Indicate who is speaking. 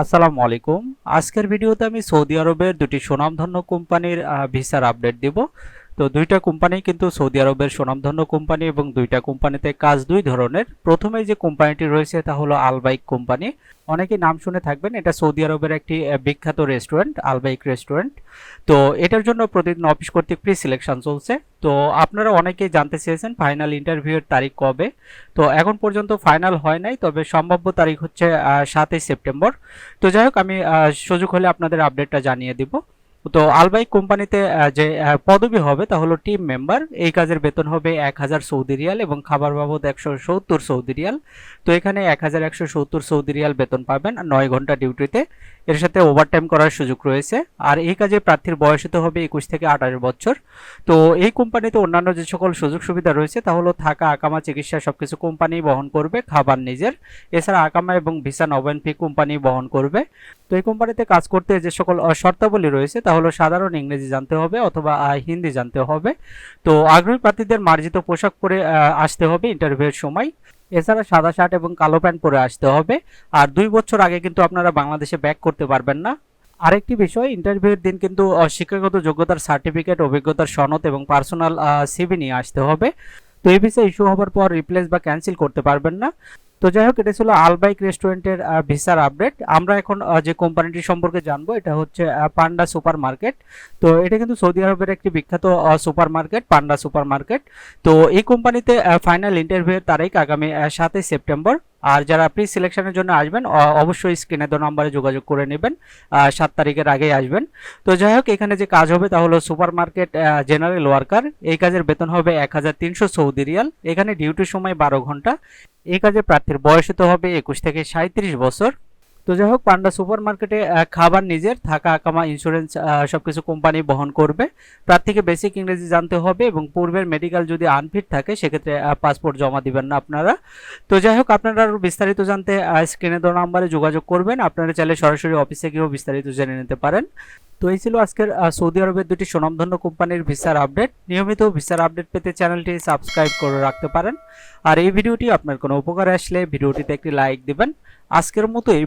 Speaker 1: আসসালামু আলাইকুম। আজকের ভিডিওতে আমি সৌদি আরবের দুটি সুনামধন্য কোম্পানির ভিসার আপডেট দিব। তো দুইটা কোম্পানি কিন্তু সৌদি আরবের সুনামধন্য কোম্পানি এবং দুইটা কোম্পানিতে কাজ দুই ধরনের। প্রথমে যে কোম্পানিটি রয়েছে তা হলো আলবাইক কোম্পানি অনেকেই নাম শুনে থাকবেন, এটা সৌদি আরবের একটি বিখ্যাত রেস্টুরেন্ট আলবাইক রেস্টুরেন্ট তো এটার জন্য প্রতিদিন অফিস কর্তৃক প্রি সিলেকশন চলছে। তো আপনারা অনেকেই জানতে চেয়েছেন ফাইনাল ইন্টারভিউয়ের তারিখ কবে। তো এখন পর্যন্ত ফাইনাল হয় নাই, তবে সম্ভাব্য তারিখ হচ্ছে সাতই সেপ্টেম্বর। তো যাই হোক, আমি সুযোগ হলে আপনাদের আপডেটটা জানিয়ে দিব। তো আলবাইক কোম্পানিতে যে পদবি হবে তা হলো টিম মেম্বার এই কাজের বেতন হবে এক হাজার সৌদি রিয়াল এবং খাবার বাবদ একশো সত্তর সৌদি রিয়াল। তো এখানে এক হাজার একশো সত্তর সৌদি রিয়াল বেতন পাবেন নয় ঘণ্টা ডিউটিতে। এর সাথে ওভারটাইম করার সুযোগ রয়েছে। আর এই কাজে প্রার্থীর বয়স হতে হবে একুশ থেকে আঠাশ বছর। তো এই কোম্পানিতে অন্যান্য যে সকল সুযোগ সুবিধা রয়েছে তা হলো থাকা, আকামা, চিকিৎসা সবকিছু কোম্পানি বহন করবে, খাবার নিজের। এছাড়া আকামা এবং ভিসা নবায়ন ফি কোম্পানি বহন করবে। তো এই কোম্পানিতে কাজ করতে যে সকল শর্তাবলী রয়েছে, তা হলো সাধারণ ইংরেজি জানতে হবে অথবা হিন্দি জানতে হবে। তো আগ্রহী প্রার্থীদের মার্জিত পোশাক পরে আসতে হবে ইন্টারভিউয়ের সময়। এছাড়া সাদা শার্ট এবং কালো প্যান্ট পরে আসতে হবে। আর দুই বছর আগে কিন্তু আপনারা বাংলাদেশে ব্যাক করতে পারবেন না। আরেকটি বিষয়, ইন্টারভিউয়ের দিন কিন্তু শিক্ষাগত যোগ্যতার সার্টিফিকেট, অভিজ্ঞতার সনদ এবং পার্সোনাল সিভি নিয়ে আসতে হবে। তো এই বিষয়ে ইস্যু হওয়ার পর রিপ্লেস বা ক্যান্সেল করতে পারবেন না। তো যাই হোক, এটা ছিল আলবাইক রেস্টুরেন্টের ভিসার আপডেট আমরা এখন যে কোম্পানিটি সম্পর্কে জানব, এটা হচ্ছে পান্ডা সুপার মার্কেট তো এটা কিন্তু সৌদি আরবের একটি বিখ্যাত super market Panda super market তো এই কোম্পানিতে ফাইনাল ইন্টারভিউয়ের তারিখ আগামী সাতই সেপ্টেম্বর। আর যারা প্রি সিলেকশনের জন্য আসবেন অবশ্যই স্ক্রিনে দেওয়া নম্বরে যোগাযোগ করে নেবেন সাত তারিখের আগেই আসবেন। তো যাই হোক, এখানে যে কাজ হবে তা হলো সুপার মার্কেট জেনারেল ওয়ার্কার এই কাজের বেতন হবে এক হাজার তিনশো সৌদি রিয়াল। এখানে ডিউটির সময় বারো ঘণ্টা। এই কাজে প্রার্থীর বয়স হতে হবে একুশ থেকে সাঁত্রিশ বছর। তো যাই হোক পান্ডা সুপার মার্কেটে খাবার নিজের থাকা কামা ইন্স্যুরেন্স আহ, সবকিছু কোম্পানি বহন করবে। প্রার্থীকে বেসিক ইংরেজি জানতে হবে এবং পূর্বের মেডিকেল যদি আনফিট থাকে সেক্ষেত্রে পাসপোর্ট জমা দিবেন না আপনারা। তো যাই হোক আপনারা আরও বিস্তারিত জানতে স্ক্রিনে দেওয়া নাম্বারে যোগাযোগ করবেন। আপনারা চাইলে সরাসরি অফিসে গিয়েও বিস্তারিত জেনে নিতে পারেন। তো এই ছিল আজকের সৌদি আরবের দুটি সুনামধন্য কোম্পানির ভিসার আপডেট নিয়মিত ভিসার আপডেট পেতে চ্যানেলটি সাবস্ক্রাইব করে রাখতে পারেন। আর এই ভিডিওটি আপনার কোনো উপকারে আসলে ভিডিওটিতে একটি লাইক দিবেন। আজকের মতো এই